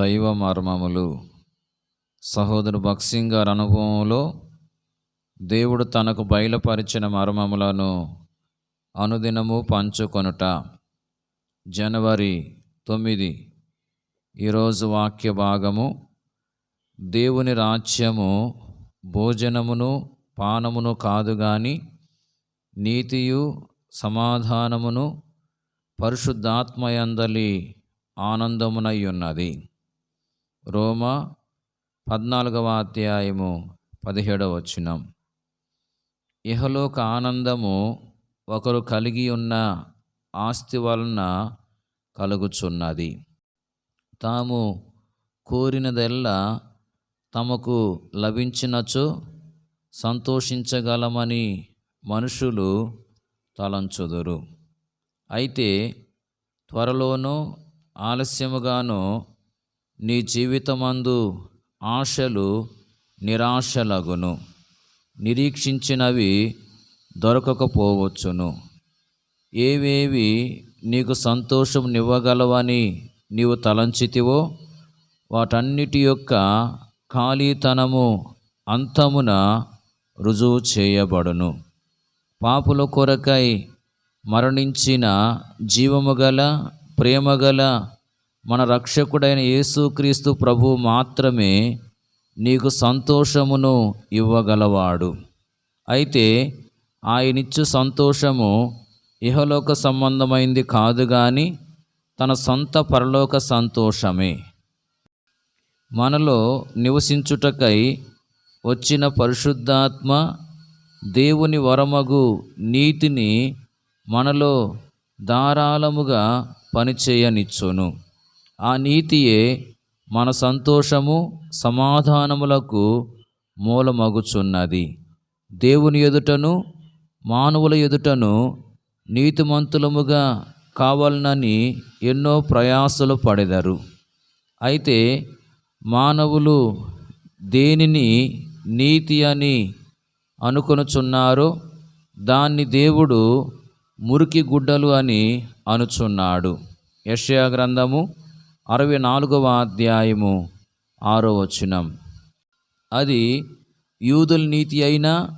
దైవ మర్మములు. సహోదరు భక్సింగ్ గారి అనుభవంలో దేవుడు తనకు బయలుపరిచిన మర్మములను అనుదినము పంచుకొనుట. జనవరి తొమ్మిది ఈరోజు వాక్య భాగము. దేవుని రాజ్యము భోజనమును పానమును కాదు గాని నీతియు సమాధానమును పరిశుద్ధాత్మయందలి ఆనందమునై ఉన్నది. రోమా పద్నాలుగవ అధ్యాయము పదిహేడవ వచనం. ఇహలోక ఆనందము ఒకరు కలిగి ఉన్న ఆస్తి వలన కలుగుచున్నది. తాము కోరినదెల్లా తమకు లభించినచో సంతోషించగలమని మనుషులు తలంచుదురు. అయితే త్వరలోనూ ఆలస్యముగానో నీ జీవితమందు ఆశలు నిరాశలగును. నిరీక్షించినవి దొరకకపోవచ్చును. ఏవేవి నీకు సంతోషం నివ్వగలవని నీవు తలంచితివో వాటన్నిటి యొక్క ఖాళీతనము అంతమున రుజువు చేయబడును. పాపుల కొరకై మరణించిన జీవము గల ప్రేమగల మన రక్షకుడైన యేసుక్రీస్తు ప్రభు మాత్రమే నీకు సంతోషమును ఇవ్వగలవాడు. అయితే ఆయనిచ్చు సంతోషము ఇహలోక సంబంధమైంది కాదు కానీ తన సొంత పరలోక సంతోషమే. మనలో నివసించుటకై వచ్చిన పరిశుద్ధాత్మ దేవుని వరమగు నీతిని మనలో ధారాళముగా పనిచేయనిచ్చును. ఆ నీతియే మన సంతోషము సమాధానములకు మూలమగుచున్నది. దేవుని ఎదుటను మానవుల ఎదుటను నీతిమంతులముగా కావాలనని ఎన్నో ప్రయాసలు పడెదరు. అయితే మానవులు దేనిని నీతి అని అనుకొనుచున్నారో దాన్ని దేవుడు మురికి గుడ్డలు అని అనుచున్నాడు. యషయా గ్రంథము అరవై నాలుగవ అధ్యాయము ఆరో వచనం. అది యూదుల నీతి అయినా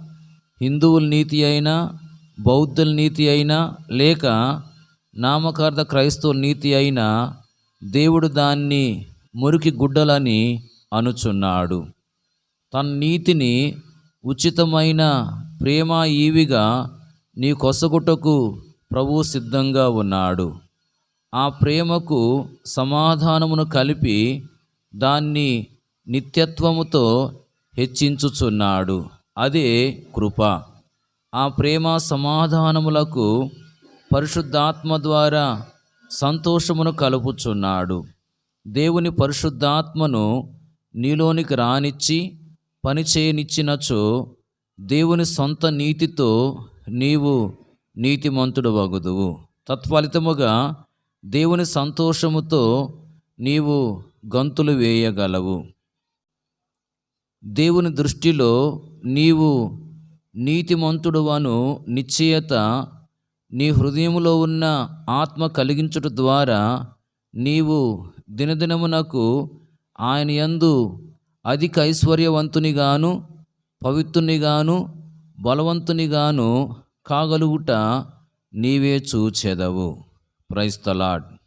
హిందువుల నీతి అయినా బౌద్ధుల నీతి అయినా లేక నామకార్థ క్రైస్తవుల నీతి అయినా దేవుడు దాన్ని మురికి గుడ్డలని అనుచున్నాడు. తన నీతిని ఉచితమైన ప్రేమ ఈవిగా నీ కొసగుటకు ప్రభువు సిద్ధంగా ఉన్నాడు. ఆ ప్రేమకు సమాధానమును కలిపి దాన్ని నిత్యత్వముతో హెచ్చించుచున్నాడు. అదే కృప. ఆ ప్రేమ సమాధానములకు పరిశుద్ధాత్మ ద్వారా సంతోషమును కలుపుచున్నాడు. దేవుని పరిశుద్ధాత్మను నీలోనికి రానిచ్చి పనిచేయనిచ్చినచో దేవుని సొంత నీతితో నీవు నీతిమంతుడు వగుదువు తత్ఫలితముగా దేవుని సంతోషముతో నీవు గంతులు వేయగలవు. దేవుని దృష్టిలో నీవు నీతిమంతుడువను నిశ్చయత నీ హృదయములో ఉన్న ఆత్మ కలిగించుట ద్వారా నీవు దినదినమునకు ఆయన యందు అధిక ఐశ్వర్యవంతునిగాను పవిత్రునిగాను బలవంతునిగాను కాగలుగుట నీవే చూచెదవు. Praise the Lord.